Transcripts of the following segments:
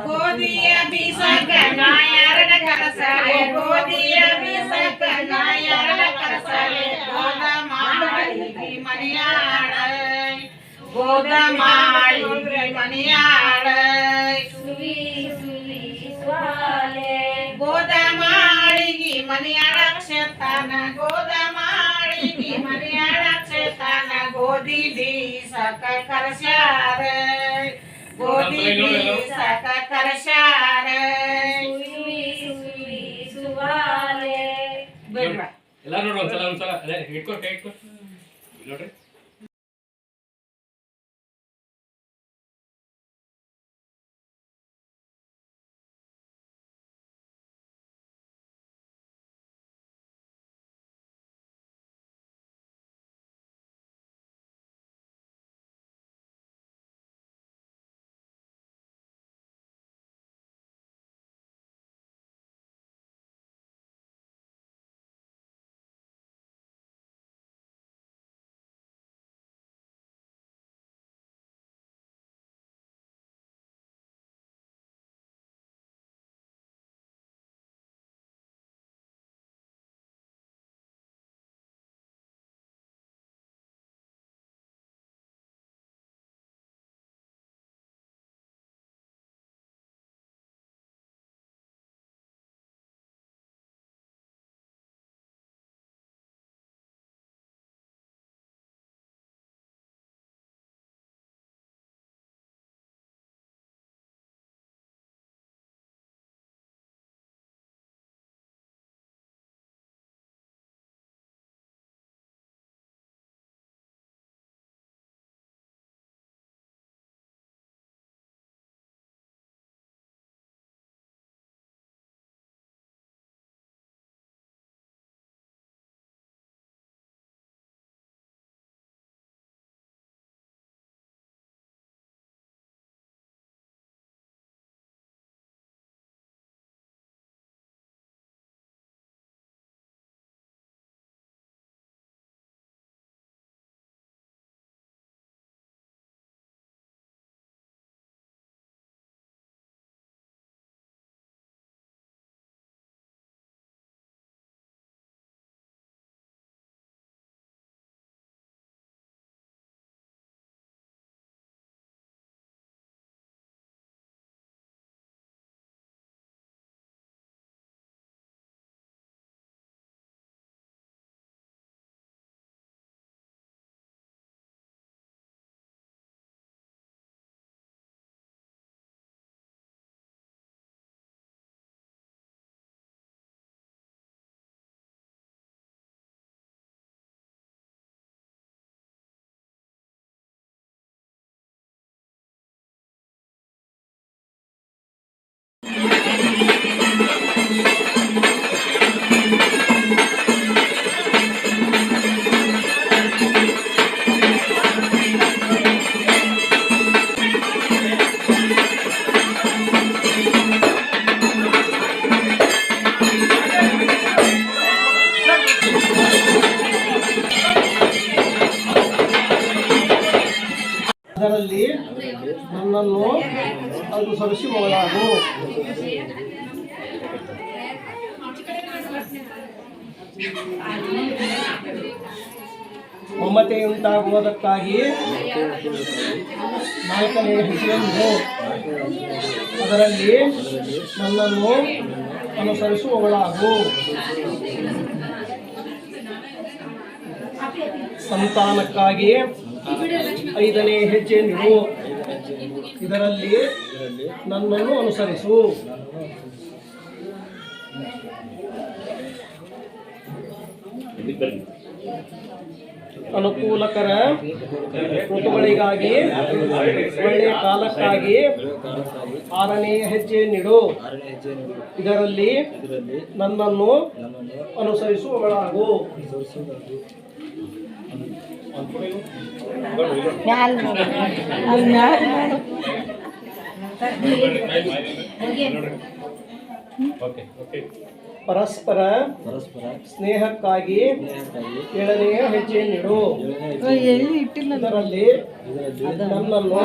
ಗೋಧಿಯ ಬೀಸಕ ನಾಯರನ ಕರಸಲೆ ಗೋಧಿಯ ಬೀಸಕ ನಾಯರನ ಕರಸಲೆ ಗೋದ ಮಾಡಿ ಮನೆಯಾಳ ಗೋದ ಮಾಡಿ ಮನೆಯಾಳ ಗೋದ ಮಾಡಿಗಿ ಮನೆಯಾಳ ಕ್ಷೇತಾನ ಗೋದ ಮಾಡಿಗಿ ಮನೆಯಾಳ ಕ್ಷೇತಾನ ಗೋಧಿ ಬೀಸಕ ಕರಸ್ಯಾರ ಗೋಧಿ ಬೀಸಕ ಕರಸ್ಯಾರ ಬಿಡ್ವಾ ಎಲ್ಲ ನೋಡು ಒಂದ್ಸಲ ಒಂದ್ಸಲ ಅದೇ ಇಟ್ಕೊ ಕೈ ಇಟ್ಕೊ ಇಲ್ಲಿ ನೋಡ್ರಿ ಅದರಲ್ಲಿ ನನ್ನನ್ನು ಅನುಸರಿಸಿ ಮೊದಲಾಗು ಮಮತೆಯುಂಟಾಗುವುದಕ್ಕಾಗಿ ನಾಲ್ಕನೇ ಹೆಸರೆಂದು. ಅದರಲ್ಲಿ ನನ್ನನ್ನು ಅನುಸರಿಸುವವಳಾಗು ಸಂತಾನಕ್ಕಾಗಿ ಐದನೇ ಹೆಜ್ಜೆ ನೀಡು. ಇದರಲ್ಲಿ ನನ್ನನ್ನು ಅನುಸರಿಸು. ಅನುಕೂಲಕರ ಋತುಗಳಿಗಾಗಿ ಒಳ್ಳೆಯ ಕಾಲಕ್ಕಾಗಿ ಆರನೇ ಹೆಜ್ಜೆ ನೀಡು. ಇದರಲ್ಲಿ ನನ್ನನ್ನು ನನ್ನನ್ನು ಪರಸ್ಪರ ಪರಸ್ಪರ ಸ್ನೇಹಕ್ಕಾಗಿ ಏಳನೆಯ ಹೆಜ್ಜೆಯನ್ನಿಡು ಎಲ್ಲಿ ಇಟ್ಟಿಲ್ಲದರಲ್ಲಿ ನನ್ನನ್ನು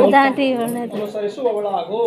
ಅನುಸರಿಸುವವಳಾಗು.